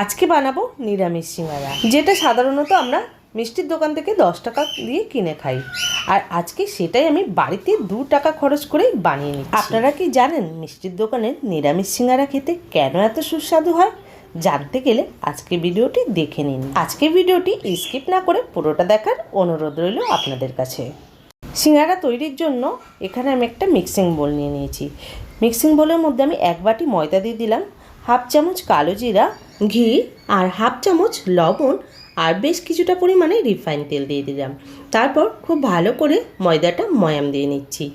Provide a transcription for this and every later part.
আজকে বানাবো নিরামিষ সিঙ্গারা, যেটা সাধারণত আমরা মিষ্টির দোকান থেকে দশ টাকা দিয়ে কিনে খাই। আর আজকে সেটাই আমি বাড়িতে দু টাকা খরচ করেই বানিয়ে নিচ্ছি। আপনারা কি জানেন মিষ্টির দোকানের নিরামিষ সিঙ্গারা খেতে কেন এত সুস্বাদু হয়? জানতে গেলে আজকে ভিডিওটি দেখে নিন। আজকে ভিডিওটি স্কিপ না করে পুরোটা দেখার অনুরোধ রইল আপনাদের কাছে। সিঙ্গারা তৈরির জন্য এখানে আমি একটা মিক্সিং বোল নিয়ে নিয়েছি। মিক্সিং বোলের মধ্যে আমি এক বাটি ময়দা দিয়ে দিলাম, হাফ চামচ কালো জিরা ঘি আর হাফ চামচ লবণ আর বেশ কিছুটা পরিমাণে রিফাইন তেল দিয়ে দিলাম। তারপর খুব ভালো করে ময়দাটা ময়াম দিয়ে নিচ্ছি।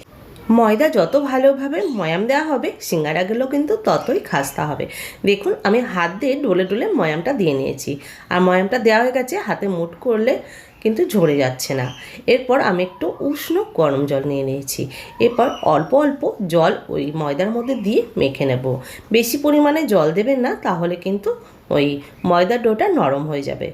ময়দা যত ভালোভাবে ময়াম দেওয়া হবে, সিঙ্গারাগুলো কিন্তু ততই খাস্তা হবে। দেখুন, আমি হাত দিয়ে ডলে ডলে ময়ামটা দিয়ে নিয়েছি। আর ময়ামটা দেওয়া হয়ে গেছে, হাতে মুট করলে কিন্তু ঝরে যাচ্ছে না। এরপর আমি একটু উষ্ণ গরম জল নিয়ে নিয়েছি। এরপর অল্প অল্প জল ওই ময়দার মধ্যে দিয়ে মেখে নেব। বেশি পরিমাণে জল দেবেন না, তাহলে কিন্তু ওই ময়দার ডোটা নরম হয়ে যাবে।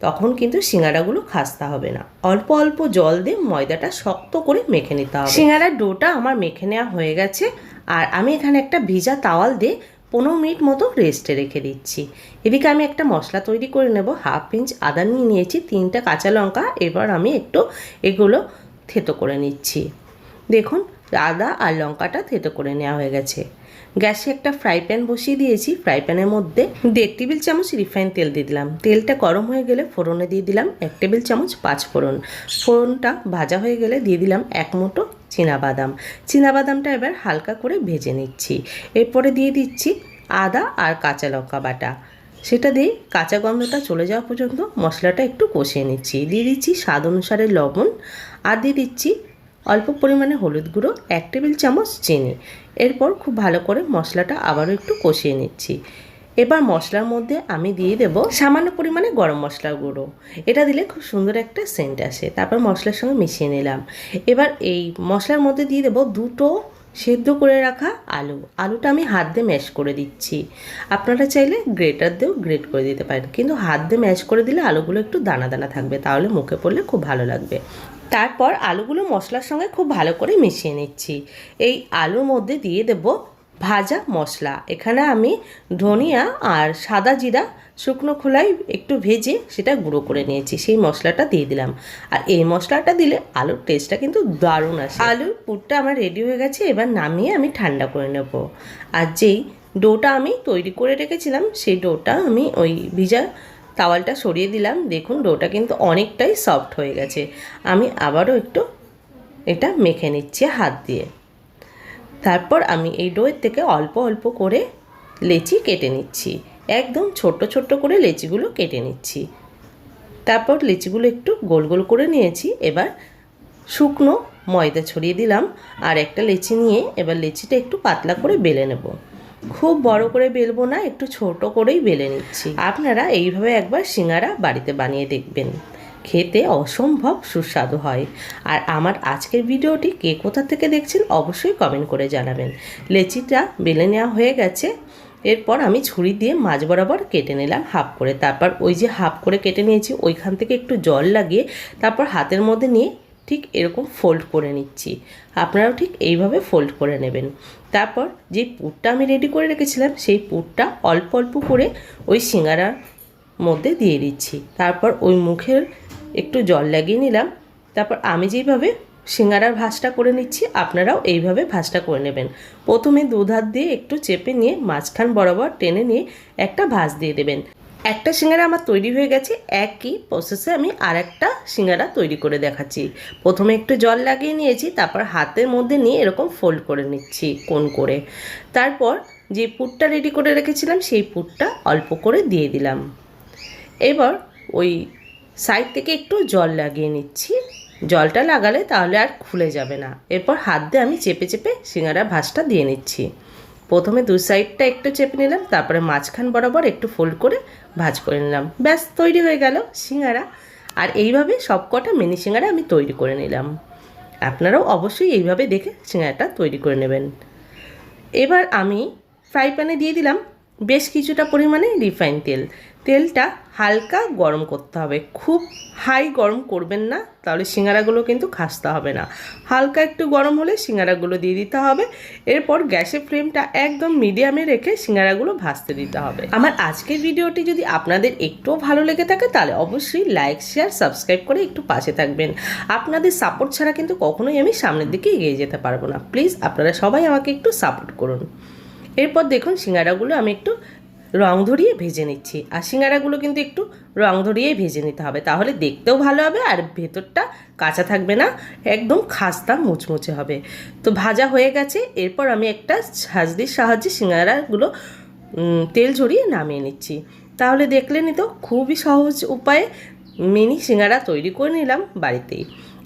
তখন কিন্তু সিঙ্গারাগুলো খাস্তা হবে না। অল্প অল্প জল দিয়ে ময়দাটা শক্ত করে মেখে নিতে হবে। সিঙ্গারার ডোটা আমার মেখে নেওয়া হয়ে গেছে। আর আমি এখানে একটা ভিজা তাওয়াল দিয়ে পনেরো মিনিট মতো রেস্টে রেখে দিচ্ছি। এদিকে আমি একটা মশলা তৈরি করে নেব, হাফ ইঞ্চ আদা নিয়ে নিয়েছি, তিনটা কাঁচা লঙ্কা, এবার আমি একটু এগুলো থেতো করে নিচ্ছি। দেখুন, আদা আর লঙ্কাটা থেতো করে নেওয়া হয়ে গেছে। গ্যাসে একটা ফ্রাই প্যান বসিয়ে দিয়েছি। ফ্রাই প্যানের মধ্যে দেড় টেবিল চামচ রিফাইন তেল দিয়ে দিলাম। তেলটা গরম হয়ে গেলে ফোড়নে দিয়ে দিলাম এক টেবিল চামচ পাঁচ ফোড়ন। ফোড়নটা ভাজা হয়ে গেলে দিয়ে দিলাম এক মুঠো বাদাম বাদামটা এবার হালকা করে ভেজে নিচ্ছি। এরপরে দিয়ে দিচ্ছি আদা আর কাঁচা লঙ্কা বাটা। সেটা দিয়ে কাঁচা গন্ধটা চলে যাওয়া পর্যন্ত মশলাটা একটু কষিয়ে নিচ্ছি। দিয়ে দিচ্ছি স্বাদ অনুসারে লবণ আর দিয়ে দিচ্ছি অল্প পরিমাণে হলুদ গুঁড়ো, এক টেবিল চামচ চিনি। এরপর খুব ভালো করে মশলাটা আবারও একটু কষিয়ে নিচ্ছি। এবার মশলার মধ্যে আমি দিয়ে দেব সামান্য পরিমাণে গরম মশলার গুঁড়ো। এটা দিলে খুব সুন্দর একটা সেন্ট আসে। তারপর মশলার সঙ্গে মিশিয়ে নিলাম। এবার এই মশলার মধ্যে দিয়ে দেব দুটো সেদ্ধ করে রাখা আলু। আলুটা আমি হাত দিয়ে ম্যাশ করে দিচ্ছি। আপনারা চাইলে গ্রেটার দিয়েও গ্রেট করে দিতে পারেন। কিন্তু হাত দিয়ে ম্যাশ করে দিলে আলুগুলো একটু দানা দানা থাকবে, তাহলে মুখে পড়লে খুব ভালো লাগবে। তারপর আলুগুলো মশলার সঙ্গে খুব ভালো করে মিশিয়ে নিচ্ছি। এই আলুর মধ্যে দিয়ে দেব ভাজা মশলা। এখানে আমি ধনিয়া আর সাদা জিরা শুকনো খোলাই একটু ভেজে সেটা গুঁড়ো করে নিয়েছি। সেই মশলাটা দিয়ে দিলাম। আর এই মশলাটা দিলে আলুর টেস্টটা কিন্তু দারুণ আসে। আলুর পুরটা আমার রেডি হয়ে গেছে, এবার নামিয়ে আমি ঠান্ডা করে নেব। আর যেই ডোটা আমি তৈরি করে রেখেছিলাম, সেই ডোটা আমি ওই ভিজা তাওয়ালটা সরিয়ে দিলাম। দেখুন, ডোটা কিন্তু অনেকটাই সফট হয়ে গেছে। আমি আবারও একটু এটা মেখে নিচ্ছি হাত দিয়ে। তারপর আমি এই ডোয়ের থেকে অল্প অল্প করে লেচি কেটে নিচ্ছি। একদম ছোট্ট ছোট্ট করে লেচিগুলো কেটে নিচ্ছি। তারপর লেচিগুলো একটু গোল গোল করে নিয়েছি। এবার শুকনো ময়দা ছড়িয়ে দিলাম আর একটা লেচি নিয়ে এবার লেচিটা একটু পাতলা করে বেলে নেব। খুব বড় করে বেলবো না, একটু ছোট করেই বেলে নিচ্ছি। আপনারা এইভাবে একবার সিঙ্গারা বাড়িতে বানিয়ে দেখবেন। খেতে অসম্ভব সুস্বাদু হয়। আর আমার আজকের ভিডিওটি কে কোথা থেকে দেখছেন অবশ্যই কমেন্ট করে জানাবেন। লেচিটা বেলে নেওয়া হয়ে গেছে। এরপর আমি ছুরি দিয়ে মাছ বরাবর কেটে নিলাম হাফ করে। তারপর ওই যে হাফ করে কেটে নিয়েছি, ওইখান থেকে একটু জল লাগিয়ে তারপর হাতের মধ্যে নিয়ে ঠিক এরকম ফোল্ড করে নিচ্ছি। আপনারাও ঠিক এইভাবে ফোল্ড করে নেবেন। তারপর যে পুরটা আমি রেডি করে রেখেছিলাম, সেই পুরটা অল্প অল্প করে ওই সিঙ্গারার মধ্যে দিয়ে দিচ্ছি। তারপর ওই মুখের একটু জল লাগিয়ে নিলাম, তারপর আমি যেইভাবে সিঙ্গারার ভাজটা করে নিচ্ছি, আপনারাও এইভাবে ভাজটা করে নেবেন। প্রথমে দুধ হাত দিয়ে একটু চেপে নিয়ে মাঝখান বরাবর টেনে নিয়ে একটা ভাজ দিয়ে দেবেন। একটা সিঙ্গারা আমার তৈরি হয়ে গেছে, একই প্রসেসে আমি আর একটা সিঙ্গারা তৈরি করে দেখাচ্ছি। প্রথমে একটু জল লাগিয়ে নিয়েছি, তারপর হাতের মধ্যে নিয়ে এরকম ফোল্ড করে নিচ্ছি কোন করে। তারপর যে পুরটা রেডি করে রেখেছিলাম, সেই পুরটা অল্প করে দিয়ে দিলাম। এবার ওই সাইড থেকে একটু জল লাগিয়ে নিচ্ছি। জলটা লাগালে তাহলে আর খুলে যাবে না। এরপর হাত দিয়ে আমি চেপে চেপে সিঙ্গারা ভাজটা দিয়ে নিচ্ছি। প্রথমে দু সাইডটা একটু চেপে নিলাম, তারপরে মাঝখান বরাবর একটু ফোল্ড করে ভাজ করে নিলাম। ব্যাস, তৈরি হয়ে গেল সিঙ্গারা। আর এইভাবে সব কটা মিনি সিঙ্গারা আমি তৈরি করে নিলাম। আপনারাও অবশ্যই এইভাবে দেখে সিঙ্গারাটা তৈরি করে নেবেন। এবার আমি ফ্রাই প্যানে দিয়ে দিলাম। বেশ কিছুটা পরিমাণে রিফাইন তেল। তেলটা হালকা গরম করতে হবে। খুব হাই গরম করবেন না, তাহলে সিঙ্গারাগুলো কিন্তু খাসতে হবে না। হালকা একটু গরম হলে সিঙ্গারাগুলো দিয়ে দিতে হবে। এরপর গ্যাসের ফ্লেমটা একদম মিডিয়ামে রেখে সিঙ্গারাগুলো ভাজতে দিতে হবে। আমার আজকের ভিডিওটি যদি আপনাদের একটুও ভালো লেগে থাকে, তাহলে অবশ্যই লাইক শেয়ার সাবস্ক্রাইব করে একটু পাশে থাকবেন। আপনাদের সাপোর্ট ছাড়া কিন্তু কখনোই আমি সামনের দিকে এগিয়ে যেতে পারব না। প্লিজ আপনারা সবাই আমাকে একটু সাপোর্ট করুন। এরপর দেখুন সিঙ্গারাগুলো আমি একটু রং ধরিয়ে ভেজে নিচ্ছি। আর সিঙ্গারাগুলো কিন্তু একটু রং ধরিয়েই ভেজে নিতে হবে। তাহলে দেখতেও ভালো হবে আর ভেতরটা কাঁচা থাকবে না, একদম খাস্তা মুচমুচে হবে। তো ভাজা হয়ে গেছে। এরপর আমি একটা ছাজনির সাহায্যে সিঙ্গারাগুলো তেল ঝরিয়ে নামিয়ে নিচ্ছি। তাহলে দেখলেনই তো খুবই সহজ উপায়ে মিনি সিঙ্গারা তৈরি করে নিলাম বাড়িতেই।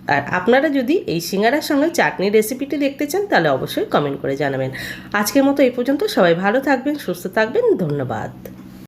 আর আপনারা যদি এই সিঙ্গারার সঙ্গে চাটনি রেসিপিটি দেখতে চান, তাহলে অবশ্যই কমেন্ট করে জানাবেন। আজকের মতো এই পর্যন্ত। সবাই ভালো থাকবেন, সুস্থ থাকবেন। ধন্যবাদ।